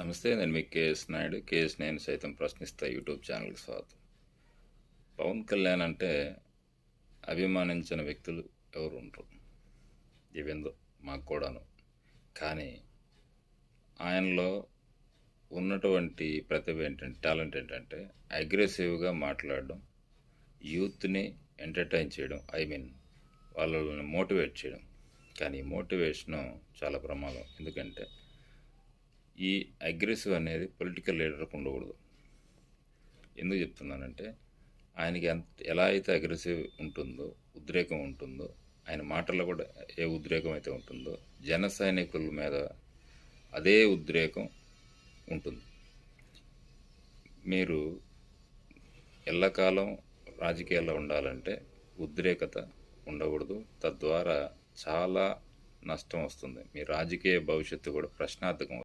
నమస్తే నేను మీ KS Naidu. KS నేను సైతం ప్రశ్నిస్తా యూట్యూబ్ ఛానల్కి స్వాగతం. పవన్ కళ్యాణ్ అంటే అభిమానించిన వ్యక్తులు ఎవరు ఉండరు. ఇవెందో మాకు కూడాను. కానీ ఆయనలో ఉన్నటువంటి ప్రతిభ ఏంటంటే టాలెంట్ ఏంటంటే అగ్రెసివ్గా మాట్లాడడం యూత్ని ఎంటర్టైన్ చేయడం ఐ మీన్ వాళ్ళని మోటివేట్ చేయడం. కానీ మోటివేషను చాలా ప్రమాదం. ఎందుకంటే ఈ అగ్రెసివ్ అనేది పొలిటికల్ లీడర్కి ఉండకూడదు. ఎందుకు చెప్తున్నానంటే ఆయనకి ఎంత ఎలా అయితే అగ్రెసివ్ ఉంటుందో ఉద్రేకం ఉంటుందో ఆయన మాటల్లో కూడా ఏ ఉద్రేకం అయితే ఉంటుందో జన సైనికుల మీద అదే ఉద్రేకం ఉంటుంది. మీరు ఎల్లకాలం రాజకీయాల్లో ఉండాలంటే ఉద్రేకత ఉండకూడదు. తద్వారా చాలా నష్టం వస్తుంది. మీ రాజకీయ భవిష్యత్తు కూడా ప్రశ్నార్థకం